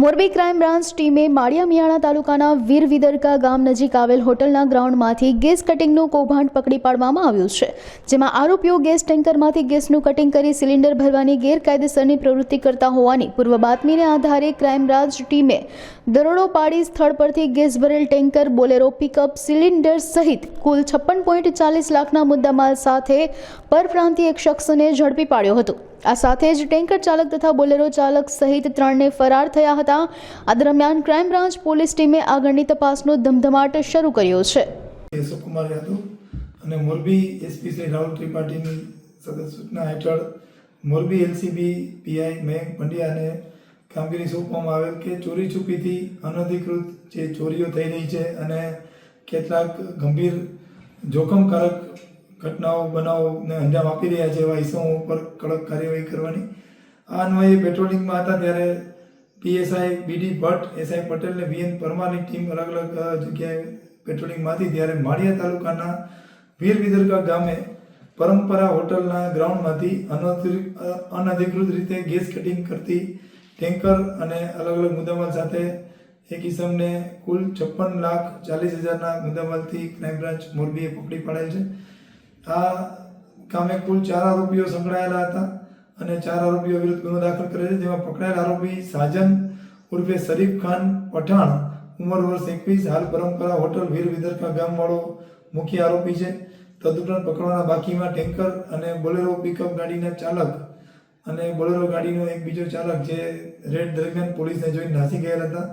Morbi crime branch ટીમે માળિયા મિયાણા તાલુકાના વીર વિદરકા ગામ નજીક આવેલ હોટલના ગ્રાઉન્ડમાંથી ગેસ કટિંગનું કૌભાંડ પકડી પાડવામાં આવ્યું છે, જેમાં આરોપીઓ ગેસ ટેન્કરમાંથી ગેસનું કટિંગ કરી સિલિન્ડર ભરવાની ગેરકાયદેસરની પ્રવૃત્તિ કરતા હોવાની પૂર્વ બાતમીને આધારે ક્રાઇમ બ્રાન્ચ ટીમે દરોડો પાડી સ્થળ પરથી ગેસ ભરેલ ટેન્કર, બોલેરો, પિકઅપ, સિલિન્ડર સહિત કુલ છપ્પન પોઈન્ટ ચાલીસ લાખના મુદ્દામાલ સાથે પરપ્રાંતીય એક શખ્સને ઝડપી પાડ્યો હતો. આ સાથે જ ટેન્કર ચાલક તથા બોલેરો ચાલક સહિત ત્રણને ફરાર થયા હતા. આ દરમિયાન ક્રાઇમ બ્રાન્ચ પોલીસ ટીમે આગળની તપાસનો ધમધમાટ શરૂ કર્યો છે. કેશવકુમાર યાદવ અને મોરબી એસપી શ્રી રાહુલ ત્રિપાઠીની સૂચના હેઠળ મોરબી એલસીબી, પીઆઈ મયંક પંડ્યાને કામગીરી સોંપવામાં આવેલ કે ચોરી છુપીથી અનધિકૃત જે ચોરીઓ થઈ રહી છે અને કેટલાક ગંભીર જોખમકારક ઘટનાઓ બનાવોને અંજામ આપી રહ્યા છે એવા ઇસમો ઉપર કડક કાર્યવાહી કરવાની. આ અન્વયે પેટ્રોલિંગમાં હતા ત્યારે PSI BD Bhatt, SI Patel અને વીએન પરમારની ટીમ અલગ અલગ જગ્યાએ પેટ્રોલિંગમાં હતી ત્યારે માળિયા તાલુકાના વીર વિદરકા ગામે પરંપરા હોટલના ગ્રાઉન્ડમાંથી અનધિકૃત રીતે ગેસ કટિંગ કરતી ટેન્કર અને અલગ અલગ મુદ્દામાલ સાથે એક ઇસમને કુલ છપ્પન લાખ ચાલીસ હજારના મુદ્દામાલથી ક્રાઇમ બ્રાન્ચ મોરબીએ પકડી પાડેલ છે. આ કામે કુલ ચાર આરોપીઓ સંકળાયેલા હતા અને ચાર આરોપીઓ વિરુદ્ધ ગુનો દાખલ કરે છે, જેમાં પકડાયેલ આરોપી સાજન ઉર્ફે શરીફ ખાન પઠાણ, ઉંમર વર્ષ એકવીસ, હાલ પરંપરા હોટલ વીર વિદરકા ગામવાળો મુખ્ય આરોપી છે. તદુપરાંત પકડવાના બાકીમાં ટેન્કર અને બોલેરો પિકઅપ ગાડીના ચાલક અને બોલેરો ગાડીનો એક બીજો ચાલક જે રેડ દરમિયાન પોલીસને જોઈને નાસી ગયેલા હતા.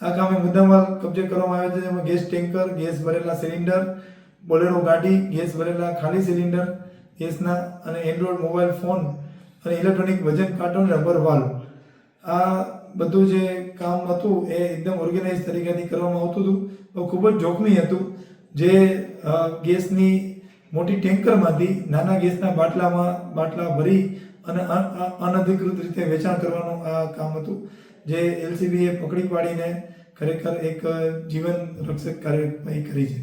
આ કામે મુદ્દામાલ કબજે કરવામાં આવ્યો છે, જેમાં ગેસ ટેન્કર, ગેસ ભરેલા સિલિન્ડર બોલેરો ગાડી, ગેસ ભરેલા ખાલી સિલિન્ડર, ગેસના અને એન્ડ્રોઈડ મોબાઈલ ફોન અને ઇલેક્ટ્રોનિક વજન કાંટો અને રબર વાલ્વ આ બધું જે કામ હતું એ એકદમ ઓર્ગેનાઇઝ તરીકેથી કરવામાં આવતું હતું. તો ખૂબ જ જોખમી હતું જે ગેસની મોટી ટેન્કરમાંથી નાના ગેસના બાટલામાં બાટલા ભરી અને અનધિકૃત રીતે વેચાણ કરવાનું આ કામ હતું. જે એલસીબીએ પકડી પાડીને ખરેખર એક જીવન રક્ષક કાર્યવાહી કરી છે.